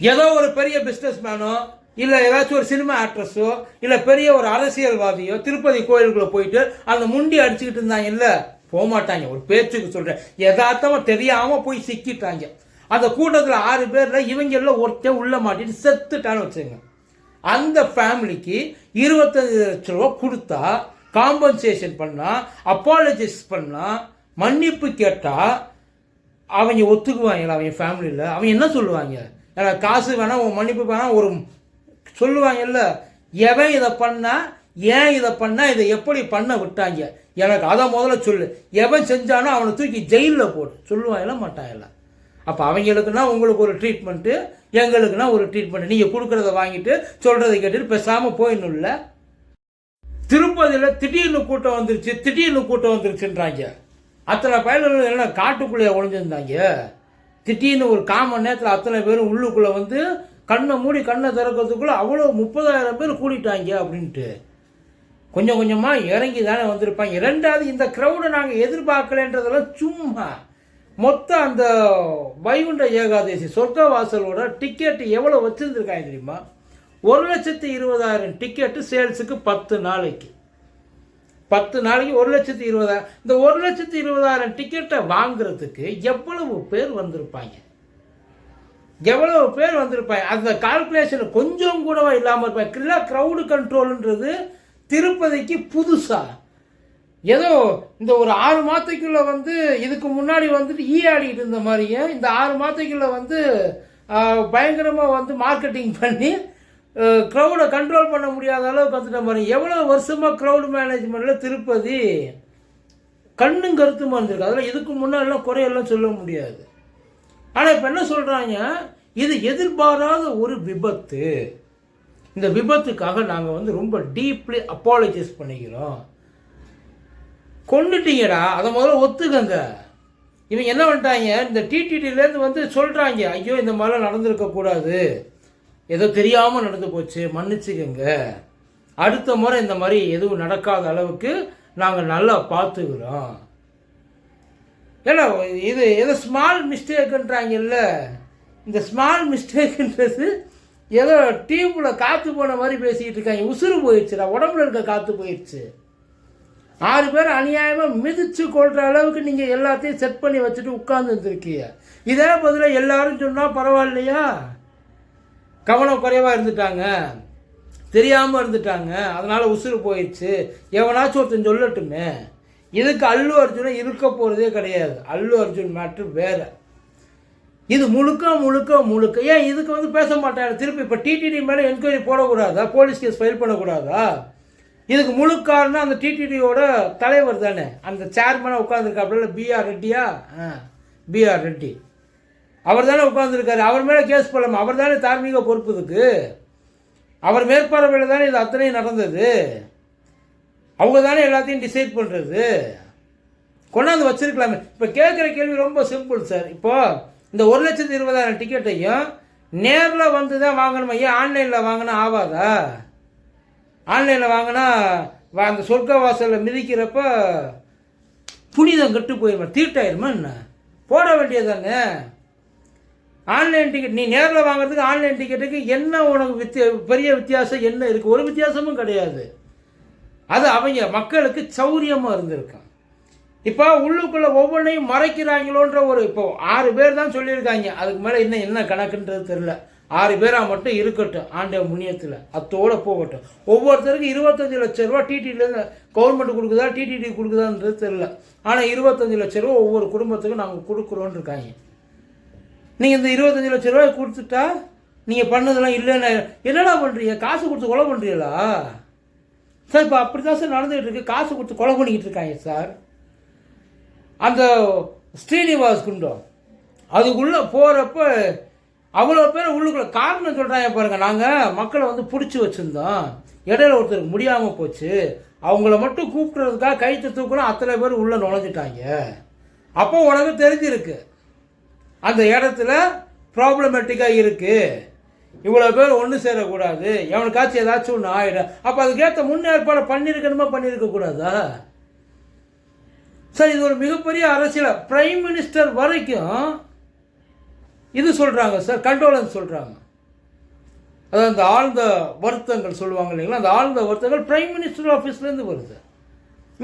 ஏதோ ஒரு பெரிய பிஸ்னஸ் மேனோ இல்லை ஏதாச்சும் ஒரு சினிமா ஆக்ட்ரஸோ இல்லை பெரிய ஒரு அரசியல்வாதியோ திருப்பதி கோயிலுக்குள்ளே போயிட்டு அந்த முண்டி அடிச்சுக்கிட்டு இருந்தாங்க இல்லை? போகமாட்டாங்க ஒரு பேச்சுக்கு சொல்கிறேன் யதார்த்தமாக தெரியாமல் போய் சிக்கிட்டாங்க. அந்த கூட்டத்தில் ஆறு பேரில் இவங்கள ஒருத்தன் உள்ள மாட்டிட்டு செத்துட்டான்னு வச்சுங்க அந்த ஃபேமிலிக்கு இருபத்தஞ்சு லட்ச ரூபா கொடுத்தா காம்பன்சேஷன் பண்ணால் அப்பாலஜைஸ் பண்ணால் மன்னிப்பு கேட்டால் அவங்க ஒத்துக்குவாங்களா அவங்க ஃபேமிலியில் அவங்க என்ன சொல்லுவாங்க? காசு வேணால் உன் மன்னிப்பு வேணால் ஒரு சொல்லுவாங்கல்ல எவன் இதை பண்ணால் ஏன் இதை பண்ணால் இதை எப்படி பண்ண விட்டாங்க? எனக்கு அதை முதல்ல சொல்லு. எவன் செஞ்சானோ அவனை தூக்கி ஜெயிலில் போடு. சொல்லுவாங்கல்ல மாட்டாங்கல்ல அப்போ அவங்களுக்குன்னா உங்களுக்கு ஒரு ட்ரீட்மெண்ட்டு எங்களுக்குன்னா ஒரு ட்ரீட்மெண்ட் நீங்கள் கொடுக்குறத வாங்கிட்டு சொல்கிறத கேட்டுட்டு பேசாமல் போயிடணும்ல. திருப்பதியில் திடீர்னு கூட்டம் வந்துருச்சு திடீர்னு கூட்டம் வந்துருச்சுன்றாங்க. அத்தனை பயணங்கள் என்ன காட்டுக்குள்ளேயே ஒழிஞ்சிருந்தாங்க திடீர்னு ஒரு காமன் நேரத்தில் அத்தனை பேரும் உள்ளுக்குள்ளே வந்து கண்ணை மூடி கண்ணை திறக்கிறதுக்குள்ளே அவ்வளோ முப்பதாயிரம் பேர் கூடிட்டாங்க அப்படின்ட்டு. கொஞ்சம் கொஞ்சமாக இறங்கி தானே வந்திருப்பாங்க. ரெண்டாவது இந்த க்ரௌடை நாங்கள் எதிர்பார்க்கலன்றதெல்லாம் சும்மா. மொத்தம் அந்த வைகுண்ட ஏகாதசி சொர்க்க வாசலோட எவ்வளோ வச்சுருந்துருக்காங்க தெரியுமா? ஒரு லட்சத்து இருபதாயிரம் டிக்கெட்டு சேல்ஸுக்கு பத்து நாளைக்கு. பத்து நாளைக்கு ஒரு லட்சத்து இருபதாயிரம் இந்த ஒரு லட்சத்து இருபதாயிரம் டிக்கெட்டை வாங்குறதுக்கு எவ்வளவு பேர் வந்திருப்பாங்க? எவ்வளவு பேர் வந்திருப்பாங்க? அந்த கால்குலேஷன் கொஞ்சம் கூடவா இல்லாமல் இருப்பாங்க. இல்லை க்ரௌடு கண்ட்ரோல்ன்றது திருப்பதிக்கு புதுசா. ஏதோ இந்த ஒரு ஆறு மாதத்துக்குள்ளே வந்து இதுக்கு முன்னாடி வந்துட்டு ஈ ஆடிட்டு இருந்த மாதிரியும் இந்த ஆறு மாதத்துக்குள்ளே வந்து பயங்கரமாக வந்து மார்க்கெட்டிங் பண்ணி க்ரௌடை கண்ட்ரோல் பண்ண முடியாத அளவுக்கு வந்துட்ட மாதிரி எவ்வளோ வருஷமாக க்ரௌடு மேனேஜ்மெண்ட்டில் திருப்பதி கண்ணும் கருத்துமாக இருந்திருக்கு. அதெல்லாம் இதுக்கு முன்னாடிலாம் குறையெல்லாம் சொல்ல முடியாது. ஆனால் இப்போ என்ன சொல்கிறாங்க இது எதிர்பாராத ஒரு விபத்து. இந்த விபத்துக்காக நாங்கள் வந்து ரொம்ப டீப்லி அப்பாலஜைஸ் பண்ணிக்கிறோம். கொண்டுட்டீங்கடா. அதை முதல்ல ஒத்துக்கங்க. இவங்க என்ன பண்ணிட்டாங்க இந்த டிடிடிலேருந்து வந்து சொல்கிறாங்க ஐயோ இந்த மாதிரிலாம் நடந்திருக்கக்கூடாது. ஏதோ தெரியாமல் நடந்து போச்சு மன்னிச்சுக்கங்க. அடுத்த முறை இந்த மாதிரி எதுவும் நடக்காத அளவுக்கு நாங்கள் நல்லா பார்த்துக்கிறோம். ஏன்னா இது ஏதோ ஸ்மால் மிஸ்டேக்குன்றாங்கல்ல இந்த ஸ்மால் மிஸ்டேக்குன்றது ஏதோ டியூப்பில் காற்று போன மாதிரி பேசிக்கிட்டு இருக்காங்க. உசுறு போயிடுச்சுடா உடம்புல இருக்க காற்று போயிடுச்சு. ஆறு பேர் அநியாயமாக மிதிச்சு கொள்கிற அளவுக்கு நீங்கள் எல்லாத்தையும் செட் பண்ணி வச்சுட்டு உட்கார்ந்து இருந்திருக்கீங்க. இதே பதில் எல்லாரும் சொன்னால் பரவாயில்லையா? கவனம் குறைவாக இருந்துட்டாங்க. தெரியாமல் இருந்துட்டாங்க. அதனால் உசுறு போயிடுச்சு. எவனாச்சும் ஒருத்தன் சொல்லட்டுமே. இதுக்கு அல்லு அர்ஜுனை இருக்க போகிறதே கிடையாது. அல்லு அர்ஜுன் மேட்ரு வேறு. இது முழுக்க முழுக்க முழுக்க. ஏன் இதுக்கு வந்து பேச மாட்டாங்க திருப்பி இப்போ டிடிடி மேலே என்கொயரி போடக்கூடாதா? போலீஸ் கேஸ் ஃபைல் பண்ணக்கூடாதா? இதுக்கு முழு காரணம் அந்த டிடிடியோட தலைவர் தானே. அந்த சேர்மனாக உட்காந்துருக்காப்புல பிஆர் ரெட்டியா? ஆ பிஆர் ரெட்டி. அவர் தானே உட்காந்துருக்காரு அவர் மேலே கேஸ் போடலாமா அவர் தானே தார்மீக பொறுப்பு இதுக்கு அவர் மேற்பார்வையில் தானே இது அத்தனையும் நடந்தது. அவங்க தானே எல்லாத்தையும் டிசைட் பண்ணுறது கொண்டாந்து வச்சிருக்கலாமே. இப்போ கேட்குற கேள்வி ரொம்ப சிம்பிள் சார் இப்போது இந்த ஒரு லட்சத்து இருபதாயிரம் டிக்கெட்டையும் நேரில் வந்து தான் வாங்கணுமா? ஏன் ஆன்லைனில் வாங்கினா ஆகாதா ஆன்லைனில் வாங்கினா வா- அந்த சொர்க்க வாசலில் மிதிக்கிறப்ப புனிதம் கெட்டு போயிடுமா தீட்டாயிருமா என்ன? போட வேண்டியதானே ஆன்லைன் டிக்கெட் நீ நேரில் வாங்குறதுக்கு ஆன்லைன் டிக்கெட்டுக்கு என்ன உனக்கு வித்திய பெரிய வித்தியாசம் என்ன இருக்குது ஒரு வித்தியாசமும் கிடையாது. அது அவங்க மக்களுக்கு சௌரியமாக இருந்திருக்கான் இப்போ உள்ளுக்குள்ளே ஒவ்வொன்றையும் மறைக்கிறாங்களோன்ற ஒரு இப்போ ஆறு பேர் தான் சொல்லியிருக்காங்க. அதுக்கு மேலே இன்னும் என்ன கணக்குன்றது தெரில ஆறு பேராக மட்டும் இருக்கட்டும் ஆண்ட முனியத்தில். அத்தோட போகட்டும். ஒவ்வொருத்தருக்கும் இருபத்தஞ்சு லட்ச ரூபா டிடிடிலேருந்து கவர்மெண்ட் கொடுக்குதா டிடிடி கொடுக்குதான்றது தெரில ஆனால் இருபத்தஞ்சு லட்ச ரூபா ஒவ்வொரு குடும்பத்துக்கும் நாங்கள் கொடுக்குறோன்னு இருக்காங்க. நீங்கள் இந்த இருபத்தஞ்சு லட்ச ரூபாய் கொடுத்துட்டா நீங்கள் பண்ணதெல்லாம் இல்லைன்னு என்னடா பண்ணுறீங்க காசு கொடுத்து கொலை பண்ணுறீங்களா சார் இப்போ அப்படி தான் சார் நடந்துகிட்டு இருக்கு. காசு கொடுத்து கொலை பண்ணிக்கிட்டு இருக்காங்க சார். அந்த ஸ்ரீனிவாஸ் குண்டம் அதுக்குள்ளே போகிறப்ப அவ்வளோ பேர் உள்ளுக்குள்ள காரணம் சொல்கிறாங்க பாருங்கள் நாங்கள் மக்களை வந்து பிடிச்சி வச்சுருந்தோம். இடையில ஒருத்தருக்கு முடியாமல் போச்சு. அவங்கள மட்டும் கூப்பிட்றதுக்காக கைத்து தூக்கணும் அத்தனை பேர் உள்ளே நுழைஞ்சிட்டாங்க. அப்போ உனக்கு தெரிஞ்சிருக்கு. அந்த இடத்துல ப்ராப்ளமேட்டிக்காக இருக்குது இவ்வளோ பேர் ஒன்று சேரக்கூடாது. எவனுக்காச்சும் ஏதாச்சும் ஒன்று ஆகிடும் அப்போ அதுக்கேற்ற முன்னேற்பாடு பண்ணியிருக்கணுமா பண்ணியிருக்கக்கூடாதா சார் இது ஒரு மிகப்பெரிய அரசியல். பிரைம் மினிஸ்டர் வரைக்கும் இது சொல்கிறாங்க சார் கண்டோலன்ஸ் சொல்கிறாங்க அதாவது அந்த ஆழ்ந்த வருத்தங்கள் சொல்லுவாங்க இல்லைங்களா? அந்த ஆழ்ந்த வருத்தங்கள் பிரைம் மினிஸ்டர் ஆஃபீஸ்லேருந்து வருது.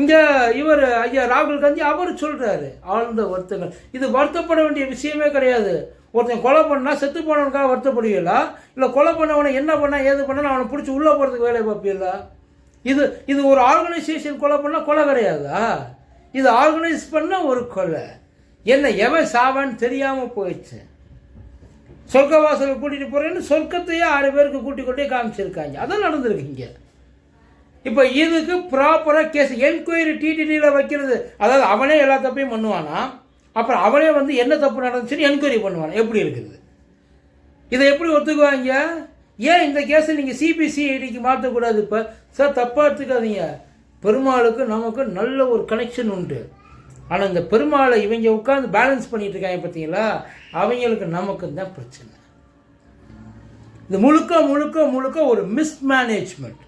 இங்கே இவர் ஐயா ராகுல் காந்தி அவர் சொல்கிறாரு ஆழ்ந்த வருத்தங்கள். இது வருத்தப்பட வேண்டிய விஷயமே கிடையாது. ஒருத்தன் கொலை பண்ணால் செத்து போனவனுக்காக வருத்தப்படுவீங்களா? இல்லை கொலை பண்ணவனை என்ன பண்ணால் ஏது பண்ணால் அவனை பிடிச்சி உள்ளே போகிறதுக்கு வேலையை பார்ப்பீங்களா? இது இது ஒரு ஆர்கனைசேஷன் கொலை பண்ணால் கொலை கிடையாதா? இது ஆர்கனைஸ் பண்ண ஒரு கொலை. என்ன எவன் சாவான்னு தெரியாமல் போயிடுச்சு. சொர்க்க கூட்டிகிட்டு போகிறேன்னு சொர்க்கத்தையே ஆறு பேருக்கு கூட்டி கொண்டே காமிச்சிருக்காங்க. அதான் நடந்திருக்கு இங்கே. இப்போ இதுக்கு ப்ராப்பராக கேஸ் என்கொயரி டிடிடியில் வைக்கிறது. அதாவது அவனே எல்லா தப்பையும் பண்ணுவானா? அப்புறம் அவனே வந்து என்ன தப்பு நடந்துச்சுன்னு என்கொயரி பண்ணுவானா? எப்படி இருக்குது? இதை எப்படி ஒத்துக்குவாங்க? ஏன் இந்த கேஸை நீங்கள் சிபிசிஐடிக்கு மாற்றக்கூடாது இப்போ? சார் தப்பாக எடுத்துக்காதீங்க. பெருமாளுக்கு நமக்கு நல்ல ஒரு கனெக்ஷன் உண்டு. ஆனால் இந்த பெருமாளை இவங்க உட்காந்து பேலன்ஸ் பண்ணிட்டு இருக்காங்க பார்த்தீங்களா அவங்களுக்கு நமக்கு தான் பிரச்சனை. இது முழுக்க முழுக்க முழுக்க ஒரு மிஸ்மேனேஜ்மெண்ட்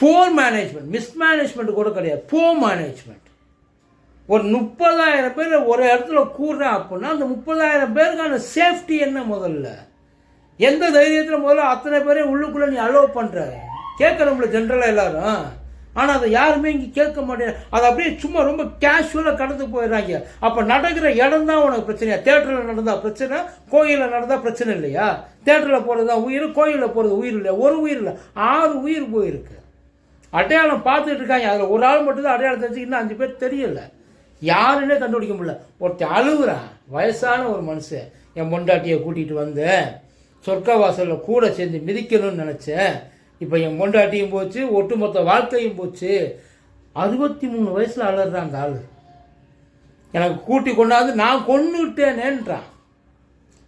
போர் மேனேஜ்மெண்ட் மிஸ்மேனேஜ்மெண்ட் கூட கிடையாது. போ மேனேஜ்மெண்ட் ஒரு முப்பதாயிரம் பேர் ஒரு இடத்துல கூடுறேன் அப்படின்னா அந்த முப்பதாயிரம் பேருக்கான சேஃப்டி என்ன முதல்ல? எந்த தைரியத்தில் முதல்ல அத்தனை பேரையும் உள்ளுக்குள்ளே நீ அலோவ் பண்ணுற கேட்கணும்ல ஜென்ரலாக எல்லாரும். ஆனால் அதை யாருமே இங்கே கேட்க மாட்டேன். அதை அப்படியே சும்மா ரொம்ப கேஷுவலாக கடந்து போயிடுறாங்க. அப்போ நடக்கிற இடம் தான் உனக்கு பிரச்சனையா? தேட்டரில் நடந்தால் பிரச்சனை கோயிலில் நடந்தால் பிரச்சனை இல்லையா? தேட்டரில் போகிறது தான் உயிர் கோயிலில் போகிறது உயிர் இல்லையா? ஒரு உயிர் இல்லை. ஆறு உயிர் போயிருக்கு. அடையாளம் பார்த்துட்டு இருக்காங்க. அதில் ஒரு ஆள் மட்டும் தான் அடையாளம் இன்னும் அஞ்சு பேர் தெரியல. யாருன்னே கண்டுபிடிக்க முடியல. ஒருத்தன் அழுகுறான் வயசான ஒரு மனுஷன். என் பொண்டாட்டியை கூட்டிகிட்டு வந்தேன். சொர்க்க வாசலில் கூட சேர்ந்து மிதிக்கணும்னு நினச்சேன். இப்போ என் பொண்டாட்டியும் போச்சு ஒட்டுமொத்த வாழ்க்கையும் போச்சு. அறுபத்தி மூணு வயசில் அலறான் அந்த ஆள். எனக்கு கூட்டி கொண்டாந்து நான் கொண்டுட்டேனேன்றான்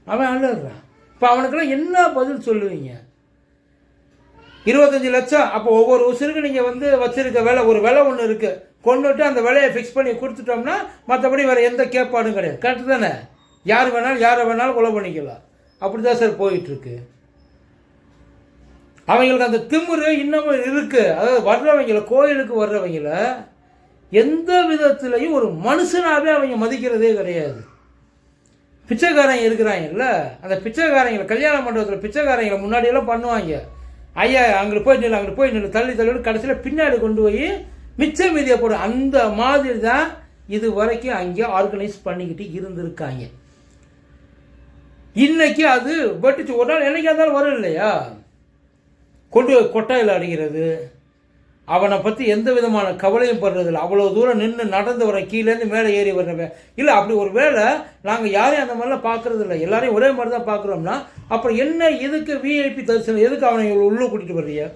அவன் அழுறான் இப்போ அவனுக்கெல்லாம் என்ன பதில் சொல்லுவீங்க? இருபத்தஞ்சி லட்சம். அப்போ ஒவ்வொரு உசுருக்கு நீங்கள் வந்து வச்சுருக்க விலை ஒரு விலை ஒன்று இருக்குது கொண்டுட்டு அந்த விலையை ஃபிக்ஸ் பண்ணி கொடுத்துட்டோம்னா மற்றபடி வேறு எந்த கேட்பாடும் கிடையாது. கரெக்டு தானே? யார் வேணாலும் யாரை வேணாலும் கொலை பண்ணிக்கலாம். அப்படி தான் சார் போயிட்டுருக்கு. அவங்களுக்கு அந்த திமுரு இன்னமும் இருக்குது அதாவது வர்றவங்கள கோயிலுக்கு வர்றவங்கள எந்த விதத்துலையும் ஒரு மனுஷனாகவே அவங்க மதிக்கிறதே கிடையாது. பிச்சைக்காரங்க இருக்கிறாங்கல்ல அந்த பிச்சைக்காரங்களை கல்யாண மண்டபத்தில் பிச்சைக்காரங்களை முன்னாடியெல்லாம் பண்ணுவாங்க. ஐயா அங்கே போய் நில்லு அங்கே போய் நில்லு தள்ளி தள்ளி கடைசியில் பின்னாடி கொண்டு போய் மிச்ச மீதியை போடும் அந்த மாதிரி தான் இது வரைக்கும் அங்கே ஆர்கனைஸ் பண்ணிக்கிட்டு இருந்திருக்காங்க. இன்னைக்கு அது வெட்டுச்சு. ஒரு நாள் என்னைக்கா இருந்தாலும் வரும் இல்லையா? கொண்டு கொட்டாயில் அடிக்கிறது அவனை பற்றி எந்த விதமான கவலையும் படுறதில்லை. அவ்வளோ தூரம் நின்று நடந்து வர கீழேருந்து மேலே ஏறி வர்றவன். இல்லை அப்படி ஒரு வேளை நாங்கள் யாரையும் அந்த மாதிரிலாம் பார்க்கறது இல்லை எல்லாரையும் ஒரே மாதிரி தான் பார்க்குறோம்னா அப்புறம் என்ன எதுக்கு விஐபி தரிசனம் எதுக்கு அவனை உள்ளே கூட்டிகிட்டு வர்றீங்க?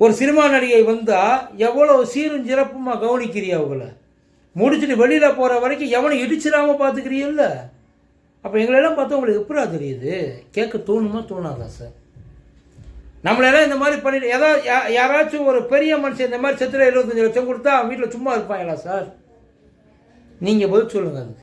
ஒரு சினிமா நடிகை வந்தால் எவ்வளோ சீரும் சிறப்புமாக கவனிக்கிறியா அவங்கள முடிச்சுட்டு வெளியில் போகிற வரைக்கும் எவனை இடிச்சிடாமல் பார்த்துக்கிறீல்ல அப்போ எங்களெல்லாம் பார்த்தா உங்களுக்கு எப்படா தெரியுது? கேட்க தோணுமா தோணாதா சார்? நம்மளெல்லாம் இந்த மாதிரி பண்ணிட்டு ஏதாவது யா- யாராச்சும் ஒரு பெரிய மனுஷன் இந்த மாதிரி செத்துல எழுபத்தஞ்சு லட்சம் கொடுத்தா அவன் வீட்டில் சும்மா இருப்பாங்களா சார்? நீங்கள் பதில் சொல்லுங்கள் அதுக்கு.